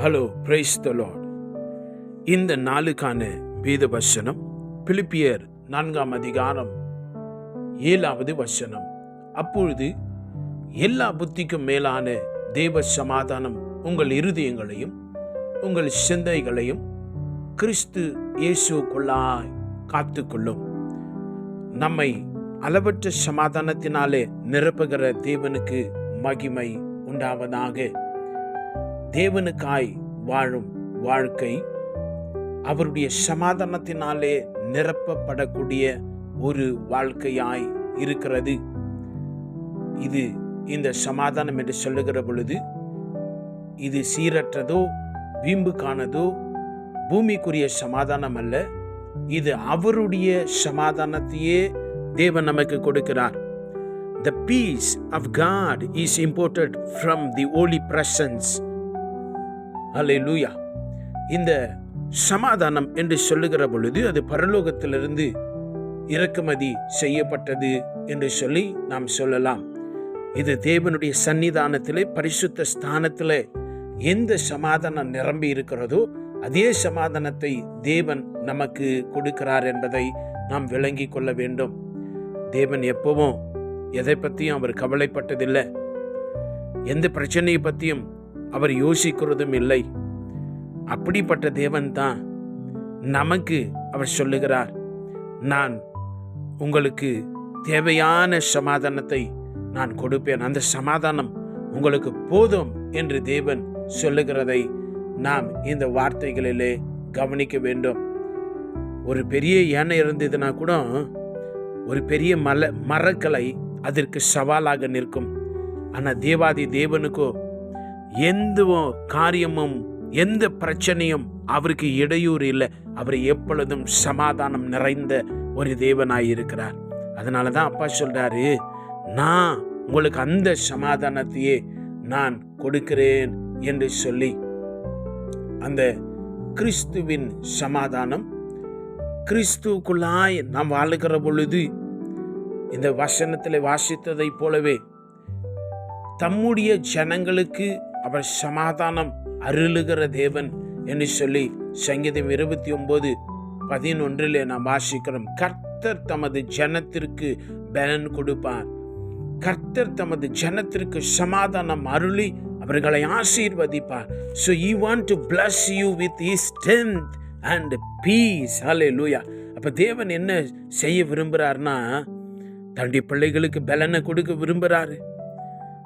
Hello praise the Lord இந்த நாளுக்கான வேத வசனம் பிலிப்பியர் நான்காம் அதிகாரம் ஏழாவது வசனம். அப்பொழுது எல்லா புத்திக்கும் மேலான தேவ சமாதானம் உங்கள் இருதயங்களையும் உங்கள் சிந்தைகளையும் கிறிஸ்து இயேசுக்குள்ளாய் காத்துக்கொள்ளும். நம்மை அளவற்ற சமாதானத்தினாலே நிரப்புகிற தேவனுக்கு மகிமை உண்டாவதாக தேவனுக்காய் வாழும் வாழ்க்கை அவருடைய சமாதானத்தினாலே நிரப்பப்படக்கூடிய ஒரு வாழ்க்கையாய் இருக்கிறது. இது இந்த சமாதானம் என்று சொல்லுகிற பொழுது இது சீரற்றதோ வீம்புக்கானதோ பூமிக்குரிய சமாதானம் அல்ல. இது அவருடைய சமாதானத்தையே தேவன் நமக்கு கொடுக்கிறார். The peace of God is imported from the holy presence hallelujah இந்த சமாதானம் என்று சொல்லுகிற பொழுது அது பரலோகத்திலிருந்து இறக்குமதி செய்யப்பட்டது என்று சொல்லி நாம் சொல்லலாம். இது தேவனுடைய சன்னிதானத்திலே பரிசுத்த ஸ்தானத்தில் எந்த சமாதானம் நிரம்பி இருக்கிறதோ அதே சமாதானத்தை தேவன் நமக்கு கொடுக்கிறார் என்பதை நாம் விளங்கி கொள்ள வேண்டும். தேவன் எப்பவும் எதை பற்றியும் அவர் கவலைப்பட்டதில்லை. எந்த பிரச்சனையை பற்றியும் அவர் யோசிக்கிறதும் இல்லை. அப்படிப்பட்ட தேவன் தான் நமக்கு அவர் சொல்லுகிறார். நான் உங்களுக்கு தேவையான சமாதானத்தை நான் கொடுப்பேன். அந்த சமாதானம் உங்களுக்கு போதும் என்று தேவன் சொல்லுகிறதை நாம் இந்த வார்த்தைகளிலே கவனிக்க வேண்டும். ஒரு பெரிய யானை இருந்ததுன்னா கூட ஒரு பெரிய மல மரக்கலை அதற்கு சவாலாக நிற்கும். ஆனால் தேவாதி தேவனுக்கோ எந்த காரியமும் எந்த பிரச்சனையும் அவருக்கு இடையூறு இல்லை. அவர் எப்பொழுதும் சமாதானம் நிறைந்த ஒரு தேவனாய் இருக்கிறார். அதனால தான் அப்பா சொல்றாரு நான் உங்களுக்கு அந்த சமாதானத்தையே நான் கொடுக்கிறேன் என்று சொல்லி அந்த கிறிஸ்துவின் சமாதானம் கிறிஸ்துக்குள்ளாய் நாம் வாழுகிற பொழுது இந்த வசனத்தில் வாசித்ததைப் போலவே தம்முடைய ஜனங்களுக்கு அவர் சமாதானம் அருளுகிற தேவன் என்று சொல்லி சங்கீதம் இருபத்தி ஒன்பது பதினொன்றிலே நாம் வாசிக்கிறோம். கர்த்தர் தமது ஜனத்திற்கு பலன் கொடுப்பார். கர்த்தர் தமது ஜனத்திற்கு சமாதானம் அருளி அவர்களை ஆசீர்வதிப்பார். So you want to bless you with is strength and peace hallelujah அப்போ தேவன் என்ன செய்ய விரும்புகிறார்னா தன்னுடைய பிள்ளைகளுக்கு பலனை கொடுக்க விரும்புகிறாரு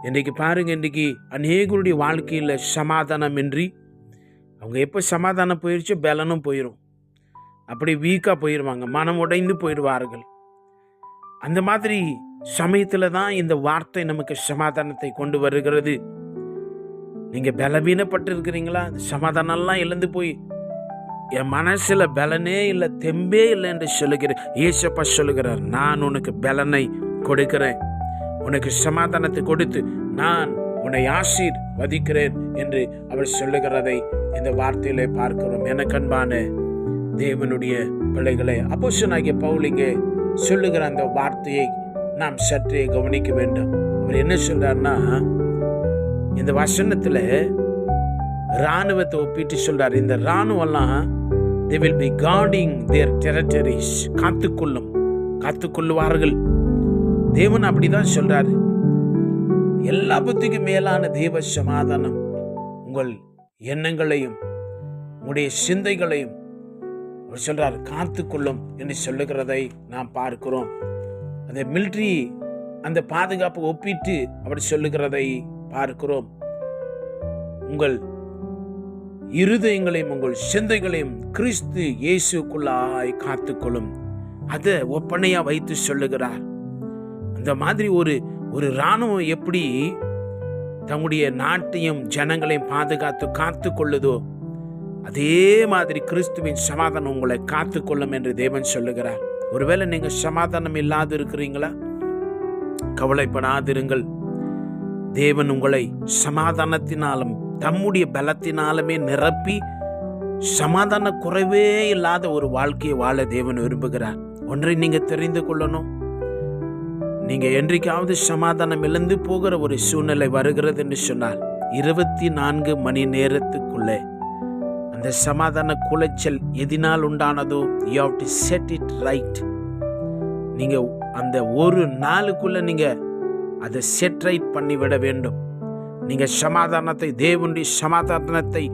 இன்றைக்கு பாருங்க இன்றைக்கி அநேகருடைய வாழ்க்கையில் சமாதானம் இன்றி அவங்க எப்போ சமாதானம் போயிடுச்சோ பலனும் போயிடும் அப்படி வீக்காக போயிடுவாங்க மனம் உடைந்து போயிடுவார்கள். அந்த மாதிரி சமயத்தில் தான் இந்த வார்த்தை நமக்கு சமாதானத்தை கொண்டு வருகிறது. நீங்கள் பலவீனப்பட்டிருக்கிறீங்களா? சமாதானம்லாம் இழந்து போய் என் மனசில் பலனே இல்லை தெம்பே இல்லை என்று சொல்லுகிறேன் ஏசப்பா சொல்லுகிறார் நான் உனக்கு பலனை கொடுக்கிறேன். உனக்கு சமாதானத்தை கொடுத்து நான் உன்னை ஆசீர் வதிக்கிறேன் என்று அவர் சொல்லுகிறதை இந்த வார்த்தையிலே பார்க்கிறோம். என கண்பான தேவனுடைய பிள்ளைகளை அப்போசனாகிய பவுலிங்கே சொல்லுகிற அந்த வார்த்தையை நாம் சற்றே கவனிக்க வேண்டும். அவர் என்ன சொல்றாருன்னா இந்த வசனத்தில் ராணுவத்தை ஒப்பிட்டு சொல்றார் இந்த ராணுவம்லாம் they will be guarding their territories காத்துக்கொள்ளும் காத்துக்கொள்ளுவார்கள். தேவன் அப்படிதான் சொல்றாரு. எல்லாபத்துக்கும் மேலான தேவ சமாதானம் உங்கள் எண்ணங்களையும் உங்களுடைய சிந்தைகளையும் அவர் சொல்றார் காத்துக்கொள்ளும் என்று சொல்லுகிறதை நாம் பார்க்கிறோம். அந்த மிலிட்ரி அந்த பாதுகாப்பு ஒப்பிட்டு அவர் சொல்லுகிறதை பார்க்கிறோம். உங்கள் இருதயங்களையும் உங்கள் சிந்தைகளையும் கிறிஸ்து இயேசுக்குள்ளாய் காத்துக்கொள்ளும் அதை ஒப்பனையா வைத்து சொல்லுகிறார். இந்த மாதிரி ஒரு ஒரு இராணுவம் எப்படி தம்முடைய நாட்டையும் ஜனங்களையும் பாதுகாத்து காத்து கொள்ளுதோ அதே மாதிரி கிறிஸ்துவின் சமாதானம் உங்களை காத்துக்கொள்ளும் என்று தேவன் சொல்லுகிறார். ஒருவேளை நீங்கள் சமாதானம் இல்லாது இருக்கிறீங்களா கவலைப்படாதிருங்கள். தேவன் உங்களை சமாதானத்தினாலும் தம்முடைய பலத்தினாலுமே நிரப்பி சமாதான குறைவே இல்லாத ஒரு வாழ்க்கையை வாழ தேவன் விரும்புகிறார். ஒன்றை நீங்கள் தெரிந்து கொள்ளணும். நீங்கள் என்றைக்காவது சமாதானம் இழந்து போகிற ஒரு சூழ்நிலை வருகிறது என்று சொன்னால் இருபத்தி நான்கு மணி நேரத்துக்குள்ளே அந்த சமாதான குலைச்சல் எதினால் உண்டானதோ you have to set it right நீங்கள் அந்த ஒரு நாளுக்குள்ள நீங்கள் அதை செட் ரைட் பண்ணிவிட வேண்டும். நீங்கள் சமாதானத்தை தேவனுடைய சமாதானத்தை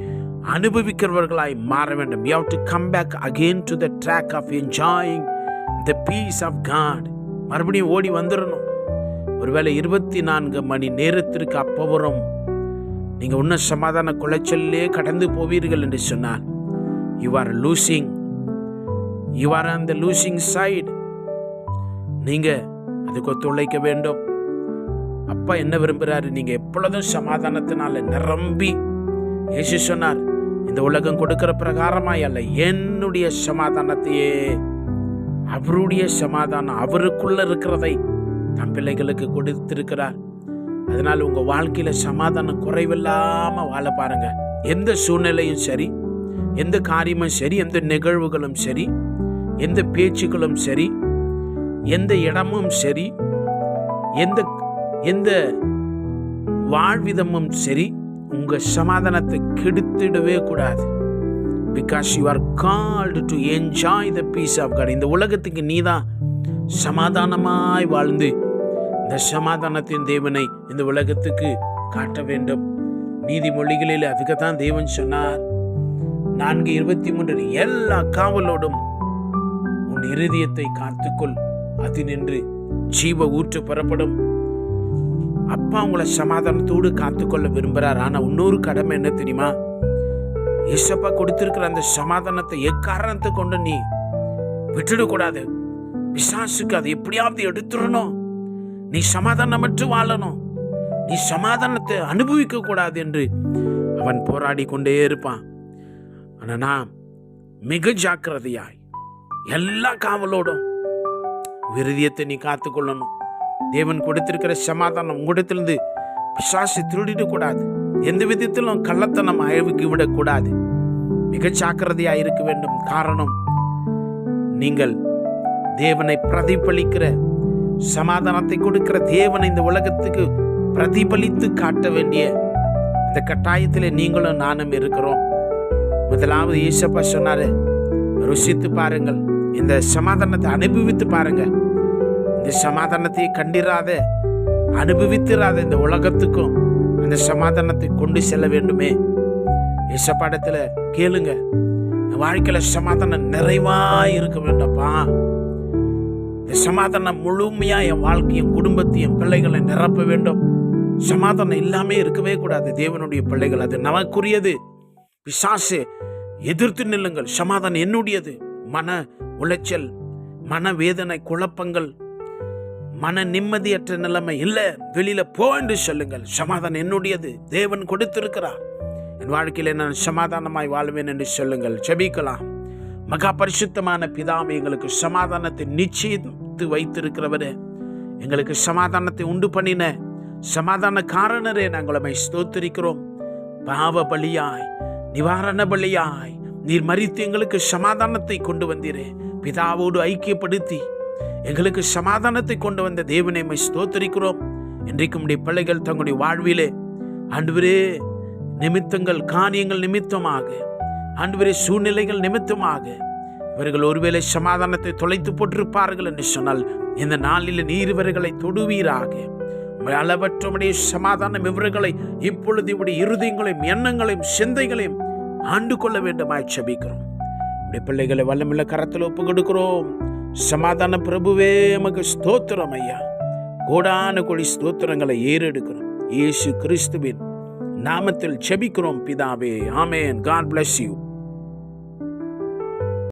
அனுபவிக்கிறவர்களாய் மாற வேண்டும். You have to come back again to the track of enjoying the peace of God மறுபடியும் ஓடி வந்துடணும் ஒருவேளை இருபத்தி நான்கு மணி நேரத்திற்கு அப்பவரும் நீங்கள் இன்னும் சமாதான குலைச்சல்லே கடந்து போவீர்கள் என்று சொன்னார் you are losing you are on the losing side நீங்கள் அதுக்கு ஒத்துழைக்க வேண்டும். அப்பா என்ன விரும்புகிறாரு நீங்கள் எப்பொழுதும் சமாதானத்தினால நிரம்பி. இயேசு சொன்னார் இந்த உலகம் கொடுக்கிற பிரகாரமாய் அல்ல என்னுடைய சமாதானத்தையே அவருடைய சமாதானம் அவருக்குள்ள இருக்கிறதை தம் பிள்ளைகளுக்கு கொடுத்திருக்கிறார். அதனால் உங்க வாழ்க்கையில சமாதானம் குறைவில்லாம வாழ பாருங்க. எந்த சூழ்நிலையும் சரி எந்த காரியமும் சரி எந்த நிகழ்வுகளும் சரி எந்த பேச்சுக்களும் சரி எந்த இடமும் சரி எந்த எந்த வாழ்விதமும் சரி உங்கள் சமாதானத்தை கெடுத்திடவே கூடாது. Because you are called to enjoy the peace of God இந்த உலகத்துக்கு நீ தான் சமாதானமாய் வாழ்ந்து இந்த சமாதானத்தின் தேவனை இந்த உலகத்துக்கு காட்ட வேண்டும். நீதிமொழிகளில் அதுக்குத்தான் தேவன் சொன்னார். நான்கு இருபத்தி மூன்று எல்லா காவலோடும் உன் இருதயத்தை காத்துக்கொள். அது நின்று ஜீவ ஊற்று பெறப்படும். அப்பா உங்களை சமாதானத்தோடு காத்துக்கொள்ள விரும்புகிறார். ஆனால் இன்னொரு கடமை என்ன தெரியுமா? ஏசப்பா கொடுத்திருக்கிற அந்த சமாதானத்தை எக்காரணத்தை கொண்டு நீ விட்டுடக்கூடாது? பிசாசுக்கு அதை எப்படியாவது எடுத்துடணும். நீ சமாதானமற்று வாழணும். நீ சமாதானத்தை அனுபவிக்க கூடாது என்று அவன் போராடி கொண்டே இருப்பான். ஆனால் நான் மிக ஜாக்கிரதையாய் எல்லா காவலோடும் விருதியத்தை நீ காத்துக்கொள்ளணும். தேவன் கொடுத்திருக்கிற சமாதானம் உங்களிடத்திலிருந்து பிசாசு திருடிடக்கூடாது. எந்த விதத்திலும் கள்ளத்தனம் அழிவுக்கு விடக்கூடாது. மிக ஜாக்கிரதையாக இருக்க வேண்டும். காரணம் நீங்கள் தேவனை பிரதிபலிக்கிற சமாதானத்தை கொடுக்கிற தேவனை இந்த உலகத்துக்கு பிரதிபலித்து காட்ட வேண்டிய இந்த கட்டாயத்தில் நீங்களும் நானும் இருக்கிறோம். முதலாவது ஈசப்பா சொன்னார் ருசித்து பாருங்கள். இந்த சமாதானத்தை அனுபவித்து பாருங்கள். இந்த சமாதானத்தை கண்டிராத அனுபவித்திராத இந்த உலகத்துக்கும் அந்த சமாதானத்தை கொண்டு செல்ல வேண்டுமே? இசப்பாடத்துல கேளுங்க. என் வாழ்க்கையில சமாதானம் நிறைவா இருக்க வேண்டப்பா இந்த சமாதானம் முழுமையா என் வாழ்க்கையும் குடும்பத்தையும் பிள்ளைகளை நிரப்ப வேண்டும். சமாதானம் இல்லாமே இருக்கவே கூடாது. தேவனுடைய பிள்ளைகள் அது நமக்குரியது. பிசாசு எதிர்த்து நில்லுங்கள். சமாதானம் என்னுடையது. மன உளைச்சல் மன வேதனை குழப்பங்கள் மன நிம்மதியற்ற நிலைமை இல்ல. வெளியில போ என்று சொல்லுங்கள். சமாதானம் என்னுடையது. தேவன் கொடுத்திருக்கிறார். என் வாழ்க்கையில நான் சமாதானமாய் வாழ்வேன் என்று சொல்லுங்கள். செபிக்கலாம் மகா பரிசுத்தமான பிதாமை எங்களுக்கு சமாதானத்தை நிச்சயித்து வைத்திருக்கிறவரு. எங்களுக்கு சமாதானத்தை உண்டு பண்ணின சமாதான காரணரே நாங்கள் உம்மை ஸ்தோத்திரிக்கிறோம். பாவ பலியாய் நிவாரண பலியாய் நீர் மறித்து எங்களுக்கு சமாதானத்தை கொண்டு வந்தீரே. பிதாவோடு ஐக்கியப்படுத்தி எங்களுக்கு சமாதானத்தை கொண்டு வந்த தேவனை மை ஸ்தோத்தரிக்கிறோம். இன்றைக்கும் உடைய பிள்ளைகள் தங்களுடைய வாழ்விலே ஆண்டவரே நிமித்தங்கள் காரியங்கள் நிமித்தமாக ஆண்டவரே சூழ்நிலைகள் நிமித்தமாக இவர்கள் ஒருவேளை சமாதானத்தை தொலைத்து போட்டிருப்பார்கள் என்று சொன்னால் இந்த நாளில் நீர் இவர்களை தொடுவீராக. அளவற்றமுடைய சமாதானம் இவர்களை இப்பொழுது இவருடைய இருதயங்களையும் எண்ணங்களையும் சிந்தைகளையும் ஆண்டு கொள்ள வேண்டுமாய் செபிக்கிறோம். உடைய பிள்ளைகளை வல்லமில்ல கரத்தில் ஒப்பு கொடுக்கிறோம் சமாதான பிரபுவே எமக்கு ஸ்தோத்திரம் ஐயா. கோடான கொடி ஸ்தோத்திரங்களை ஏறெடுக்கிறோம். இயேசு கிறிஸ்துவின் நாமத்தில் செபிக்கிறோம் பிதாவே. ஆமேன். God bless you